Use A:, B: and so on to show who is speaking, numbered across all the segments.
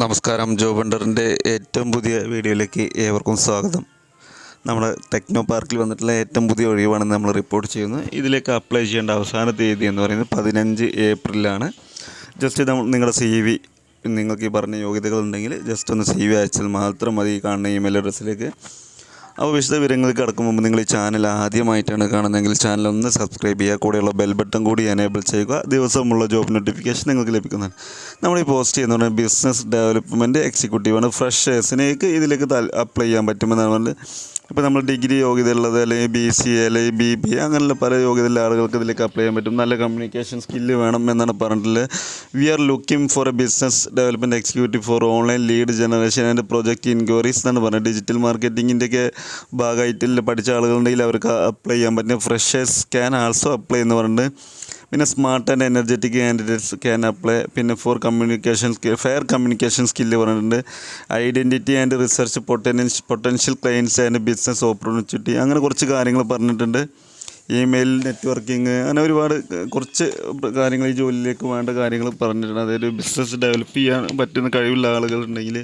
A: നമസ്കാരം. ജോ ബണ്ടറിന്റെ ഏറ്റവും പുതിയ വീഡിയോയിലേക്ക് ഏവർക്കും സ്വാഗതം. നമ്മൾ ടെക്നോ പാർക്കിൽ വന്നിട്ടുള്ള ഏറ്റവും പുതിയ ഒഴിവാണ് നമ്മൾ റിപ്പോർട്ട് ചെയ്യുന്നത്. ഇതിലേക്ക് അപ്ലൈ ചെയ്യേണ്ട അവസാന തീയതി എന്ന് പറയുന്നത് പതിനഞ്ച് ഏപ്രിലാണ്. ജസ്റ്റ് നമ്മൾ നിങ്ങളുടെ സി വി നിങ്ങൾക്ക് ഈ പറഞ്ഞ യോഗ്യതകളുണ്ടെങ്കിൽ ജസ്റ്റ് ഒന്ന് സി വി അയച്ചാൽ മാത്രം മതി കാണുന്ന ഇമെയിൽ അഡ്രസ്സിലേക്ക് അപ്പോൾ വിശദ വിവരങ്ങൾക്ക് കടക്കും മുമ്പ് നിങ്ങൾ ഈ ചാനൽ ആദ്യമായിട്ടാണ് കാണുന്നതെങ്കിൽ ചാനൽ ഒന്ന് സബ്സ്ക്രൈബ് ചെയ്യുക. കൂടെയുള്ള ബെൽ ബട്ടൺ കൂടി എനേബിൾ ചെയ്യുക. ദിവസമുള്ള ജോബ് നോട്ടിഫിക്കേഷൻ നിങ്ങൾക്ക് ലഭിക്കുന്നതാണ്. നമ്മൾ ഈ പോസ്റ്റ് ചെയ്യുന്ന പറഞ്ഞാൽ ബിസിനസ് ഡെവലപ്മെന്റ് എക്സിക്യൂട്ടീവാണ് ഫ്രഷേഴ്സിനേക്ക് ഇതിലേക്ക് അപ്ലൈ ചെയ്യാൻ പറ്റുമെന്നാണ് പറഞ്ഞത്. ഇപ്പോൾ നമ്മൾ ഡിഗ്രി യോഗ്യത ഉള്ളത് അല്ലെങ്കിൽ ബി സി അല്ലെങ്കിൽ ബി ബി അങ്ങനെയുള്ള പല യോഗ്യതയുള്ള ആളുകൾക്ക് ഇതിലേക്ക് അപ്ലൈ ചെയ്യാൻ പറ്റും. നല്ല കമ്മ്യൂണിക്കേഷൻ സ്കില്ല് വേണം എന്നാണ് പറഞ്ഞിട്ടുള്ളത്. We are looking for a business development executive for online lead generation and project inquiries എന്നാണ് പറഞ്ഞത്. ഡിജിറ്റൽ മാർക്കറ്റിങ്ങിന്റെയൊക്കെ ഭാഗമായിട്ട് പഠിച്ച ആളുകളുണ്ടെങ്കിൽ അവർക്ക് അപ്ലൈ ചെയ്യാൻ പറ്റും. ഫ്രഷേഴ്സ് ക്യാൻ ആൾസോ അപ്ലൈ എന്ന് പറഞ്ഞിട്ട് പിന്നെ smart and energetic candidates can apply പിന്നെ for communication fair communication skill പറഞ്ഞിട്ടുണ്ട്. Identify and research potential potential clients and business opportunity അങ്ങനെ കുറച്ച് കാര്യങ്ങൾ പറഞ്ഞിട്ടുണ്ട്. ഇമെയിൽ നെറ്റ്വർക്കിംഗ് അങ്ങനെ ഒരുപാട് കുറച്ച് കാര്യങ്ങൾ ഈ ജോലിയിലേക്ക് വേണ്ട കാര്യങ്ങൾ പറഞ്ഞിട്ടുണ്ട്. അതായത് ബിസിനസ് ഡെവലപ്പ് ചെയ്യാൻ പറ്റുന്ന കഴിവുള്ള ആളുകളുണ്ടെങ്കിൽ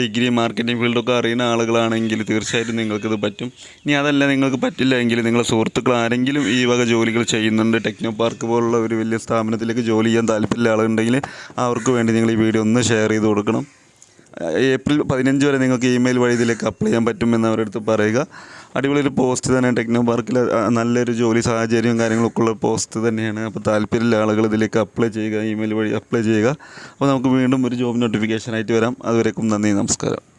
A: ഡിഗ്രി മാർക്കറ്റിംഗ് ഫീൽഡൊക്കെ അറിയുന്ന ആളുകളാണെങ്കിൽ തീർച്ചയായിട്ടും നിങ്ങൾക്കിത് പറ്റും. ഇനി അതല്ല നിങ്ങൾക്ക് പറ്റില്ല എങ്കിൽ നിങ്ങളുടെ സുഹൃത്തുക്കൾ ആരെങ്കിലും ഈ വക ജോലികൾ ചെയ്യുന്നുണ്ട് ടെക്നോ പാർക്ക് പോലുള്ള ഒരു വലിയ സ്ഥാപനത്തിലേക്ക് ജോലി ചെയ്യാൻ താല്പര്യമുള്ള ആളുണ്ടെങ്കിൽ അവർക്ക് വേണ്ടി നിങ്ങൾ ഈ വീഡിയോ ഒന്ന് ഷെയർ ചെയ്ത് കൊടുക്കണം. ഏപ്രിൽ പതിനഞ്ച് വരെ നിങ്ങൾക്ക് ഇമെയിൽ വഴി ഇതിലേക്ക് അപ്ലൈ ചെയ്യാൻ പറ്റുമെന്ന് അവരുടെ അടുത്ത് പറയുക. അടിപൊളി ഒരു പോസ്റ്റ് തന്നെ ടെക്നോ പാർക്കിൽ നല്ലൊരു ജോലി സാഹചര്യവും കാര്യങ്ങളൊക്കെ ഉള്ള പോസ്റ്റ് തന്നെയാണ്. അപ്പോൾ താല്പര്യമുള്ള ആളുകൾ ഇതിലേക്ക് അപ്ലൈ ചെയ്യുക ഇമെയിൽ വഴി അപ്ലൈ ചെയ്യുക. അപ്പോൾ നമുക്ക് വീണ്ടും ഒരു ജോബ് നോട്ടിഫിക്കേഷൻ ആയിട്ട് വരാം. അതുവരേക്കും നന്ദി നമസ്കാരം.